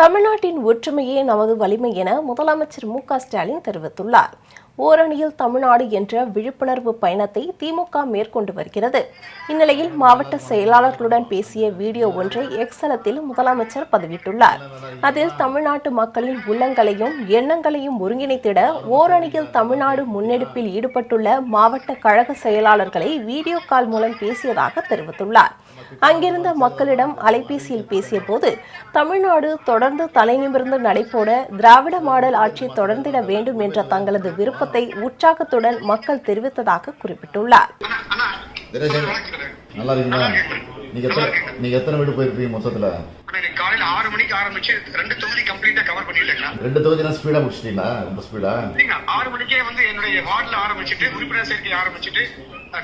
தமிழ்நாட்டின் ஒற்றுமையே நமது வலிமை என முதலமைச்சர் மு க ஸ்டாலின் தெரிவித்துள்ளார். ஓரணியில் தமிழ்நாடு என்ற விழிப்புணர்வு பயணத்தை திமுக மேற்கொண்டு வருகிறது. இந்நிலையில் மாவட்ட செயலாளர்களுடன் பேசிய வீடியோ ஒன்றை எக்ஸலத்தில் முதலமைச்சர் பதிவிட்டுள்ளார். அதில் தமிழ்நாட்டு மக்களின் உள்ளங்களையும் எண்ணங்களையும் ஒருங்கிணைத்திட ஓரணியில் தமிழ்நாடு முன்னெடுப்பில் ஈடுபட்டுள்ள மாவட்ட கழக செயலாளர்களை வீடியோ கால் மூலம் பேசியதாக தெரிவித்துள்ளார். அங்கிருந்த மக்களிடம் அலைபேசியில் பேசிய போது தமிழ்நாடு தொடர்ந்து தலைநிமிர்ந்து நடைபோட திராவிட மாடல் ஆட்சி தொடர்ந்திட வேண்டும் என்ற தங்களது விருப்பத்தை உற்சாகத்துடன் மக்கள் தெரிவித்ததாக குறிப்பிட்டுள்ளார். நல்லா இருக்கீங்களா? நீங்க எத்தனை நீங்க எத்தனை வீடு போயிருப்பீங்க மொத்தத்துல? ஆனா இன்னைக்கு காலையில ஆறு மணிக்கு ஆரம்பிச்சு ரெண்டு தொகுதி கம்ப்ளீட்டா கவர் பண்ணிட்டேங்களா ரெண்டு தொகுதினா ஸ்பீடா முடிச்சிட்டீங்களா? ரொம்ப ஸ்பீடா இல்லைங்க ஆறு மணிக்கே வந்து என்னுடைய வார்டுல ஆரம்பிச்சுட்டு உறுப்பினர் சேர்க்கை ஆரம்பிச்சுட்டு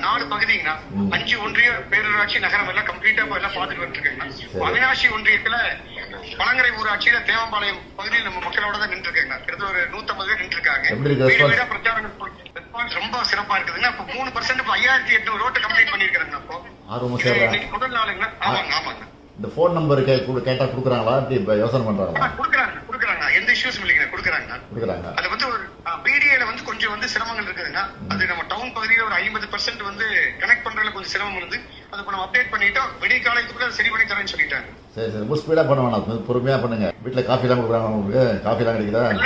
நாலு பகுதிங்கண்ணா அஞ்சு ஒன்றிய பேரூராட்சி நகரம் எல்லாம் கம்ப்ளீட்டா எல்லாம் பார்த்துட்டு வந்துருக்கேங்கண்ணா அவினாசி ஒன்றியத்துல பழங்கரை ஊராட்சியில தேவம்பாளையம் பகுதியில் நம்ம மக்களோட தான் நின்று இருக்கேங்கண்ணா கிட்டத்தட்ட ஒரு நூத்தம்பது பேர் நின்று இருக்காங்க. பிரச்சாரம் ரெஸ்பான்ஸ் ரொம்ப சிறப்பா இருக்குதுங்க. இப்ப மூணு பர்சன்ட் இப்ப ஐயாயிரத்தி எட்நூறு ரோட்டை கம்ப்ளீட் பண்ணிருக்கிறேங்க இப்போ முதல் நாளுங்கண்ணா ஆமாங்க ஆமாங்க. இந்த ஃபோன் நம்பர் கே கூட கேட்டா கொடுக்குறாங்களா? யோசனை பண்றாங்களா? ஆனா, கொடுக்குறாங்க. இஷ்யூஸும் இல்லைங்க கொடுக்குறாங்க கொடுக்குறாங்க. அது வந்து ஒரு பிடிஏல வந்து கொஞ்சம் வந்து சிரமங்கள் இருக்குதுங்க அது நம்ம டவுன் பகுதியில ஒரு ஐம்பது பர்சன்ட் வந்து கனெக்ட் பண்றதுல கொஞ்சம் சிரமம் இருந்து அதை நம்ம அப்டேட் பண்ணிட்டோம் விடிய காலத்துக்குள்ள சரி பண்ணி தரேன்னு சொல்லிட்டாங்க. சரி சரி. ரொம்ப ஸ்பீடா பண்ண வேணாம். பொறுமையா பண்ணுங்க. வீட்டுல காஃபி எல்லாம் கொடுக்குறாங்க உங்களுக்கு. காஃபி எல்லாம் கிடைக்குதா.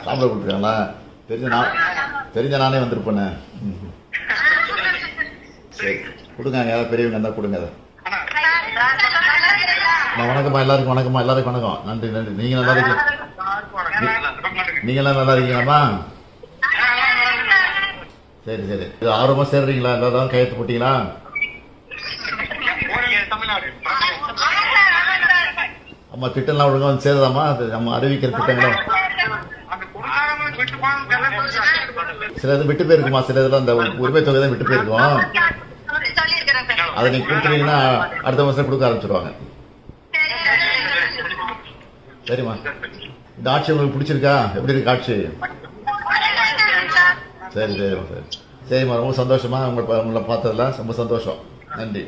சாப்பிட கொடுத்துருக்காங்களா தெரிஞ்ச நான் தெரிஞ்ச நானே வந்திருப்பேனே. சரி. கொடுங்க யாராவது பெரியவங்க இருந்தா கொடுங்க அதை. வணக்கம்மா எல்லாருக்கும் வணக்கம்மா எல்லாருக்கும் வணக்கம். நன்றி நன்றி. நீங்க நல்லா இருக்கீங்க. நீங்க எல்லாம் நல்லா இருக்கீங்களாம்மா? சரி சரி. இது ஆர்வமா சேர்றீங்களா? எல்லாரும் கையெழுத்து போட்டீங்களா? அம்மா திட்டம்லாம் ஒழுங்கா வந்து சேருதாம்மா? அது நம்ம அறிவிக்கிற திட்டங்களும். சில இது விட்டு போயிருக்குமா சில இதெல்லாம் அந்த உரிமை தொகை தான் விட்டு போயிருக்கும் அதை நீங்க கொடுத்துட்டீங்கன்னா அடுத்த வருஷம் கொடுக்க ஆரம்பிச்சிருவாங்க. சரிம்மா. இந்த ஆட்சி உங்களுக்கு பிடிச்சிருக்கா? எப்படி இருக்கு ஆட்சி? சரி சரிம்மா சரி. சரிம்மா ரொம்ப சந்தோஷமா உங்களை உங்களை பார்த்ததுல. ரொம்ப சந்தோஷம். நன்றி.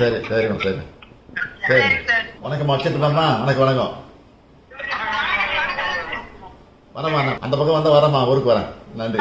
சரி சரிம்மா சரி. சரி. வணக்கம் அக்ஷத்துமாம்மா வணக்கம் வணக்கம். வரமா அந்த பக்கம் வந்தா வரமா ஊருக்கு வரேன். நன்றி.